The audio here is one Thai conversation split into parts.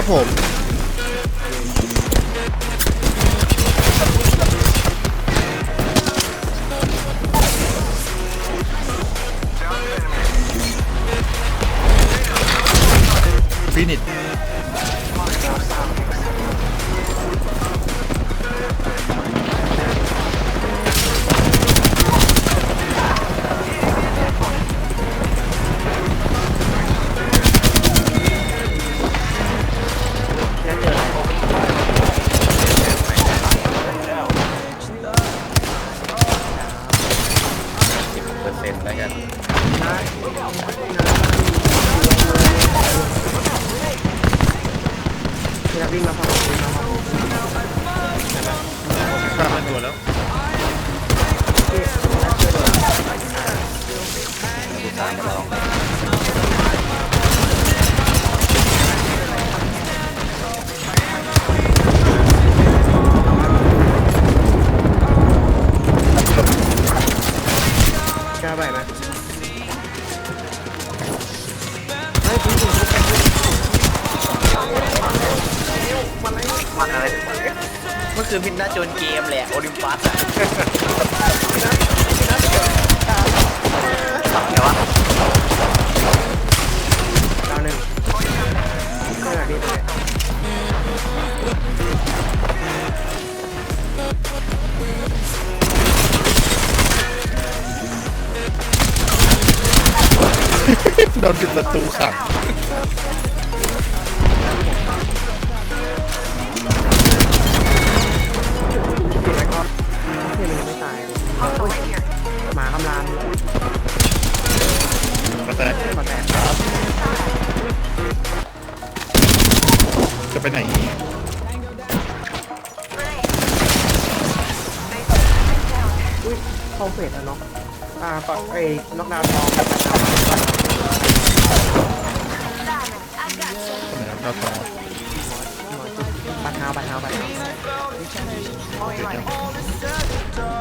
ครับผม ฟินิช วิ่งแล้วครับวิ่งแล้วครับกลัมาตัวแล้วที่แอคเชื่อเลย ตูขังปิดไปก่อนเพื่อนมันยังไม่ตายเลยโอ้ยหมาคำรามมาแต่ขอแตกจะไปไหนอุ้ยเข้าเฟสแล้วเนาะอ่าก่อนไอ้น็อกดาวน์ทอง เราต่อบัตรเท้าบัตรเท้าบัตรเท้า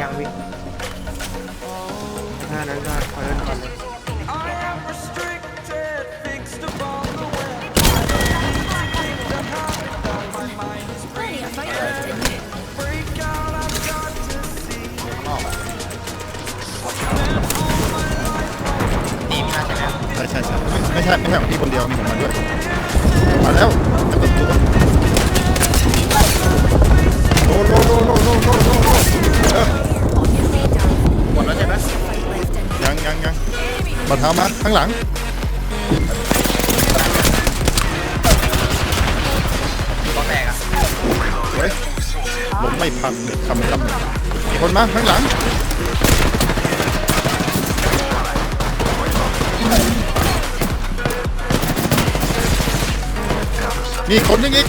ยังวิ่งถ้านั้นก็ขอเล่นก่อนเลยใช่ใช่ใช่ไม่ใช่ไม่ใช่ของพี่คนเดียวมีผมมาด้วย ท้ามาข้างหลังก็แตกอะเว้ยล้มไม่พังเลยคำคำมีคนมาข้างหลังมีคนยังอีก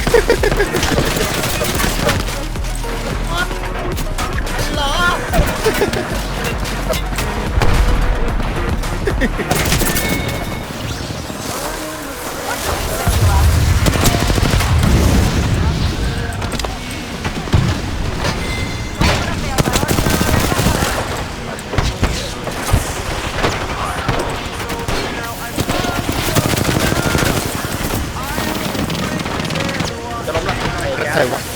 จะล้มละไอ้ Rất hay quá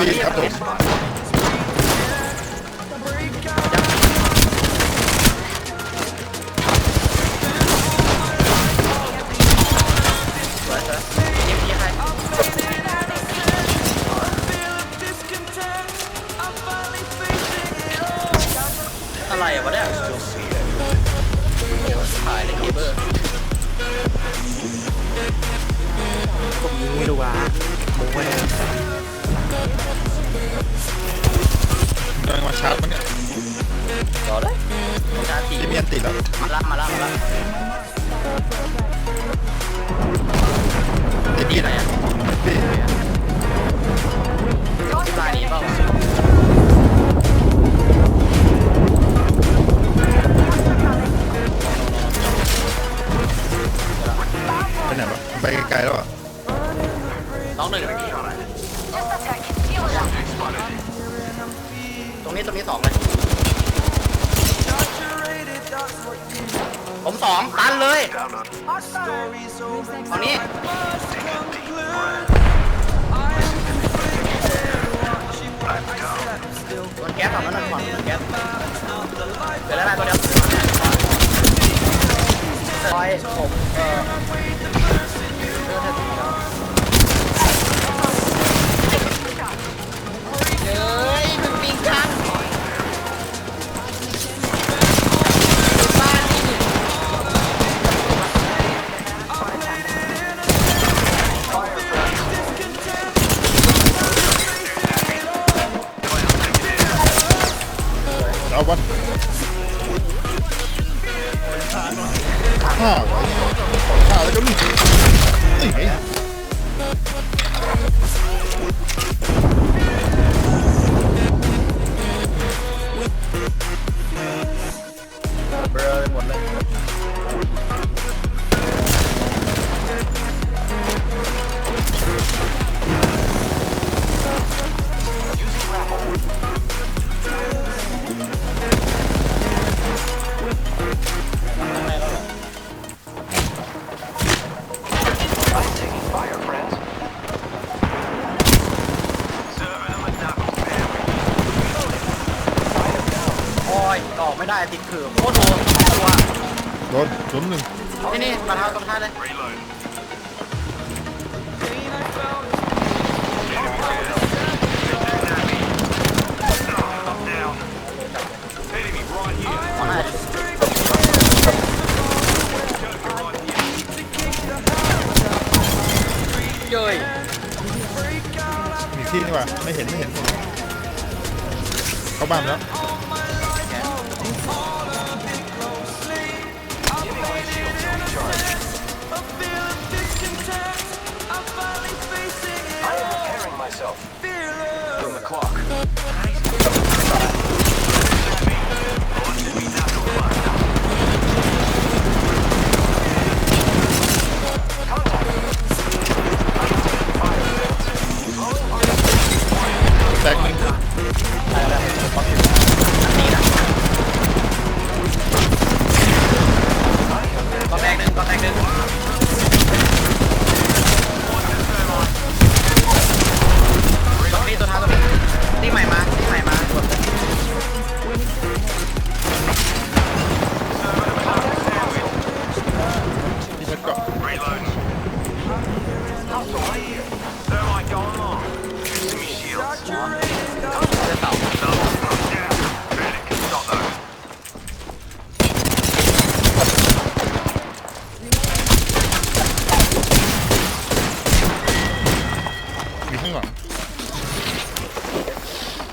ยิงฟรีครับผมสวยสวยยิงยิงใครอะไรอะวะเนี่ยถ่ายในเคเบิลผมยิงไม่รู้ว่าโม้ไว้ กำลังมาชาร์จมันเนี่ยรอเลยชาร์จทีที่มีอันติดแล้วมาละมาละมาละติดที่ที่ไหไหนนอะพี่ที่ลายนี้เปล่าไปไหนวะไปไกลๆแล้วอะน้องหนึ่ง นี้ตรงนี้สองเลยผมสองตันเลยตอนนี้โดนแก๊สฝั่งนั้นหน่อยฝั่งโดนแก๊สเดี๋ยวแล้วนะตัวเดียวซอยผมเออเฮ้ยมัน นล้มหนึ่งนี่นี่มาทางตรงท้ายเลยเอาหน้าเย้ยมีที่นี่ว่ะไม่เห็นไม่เห็น เข้าบ้านแล้ว yourself. From the clock.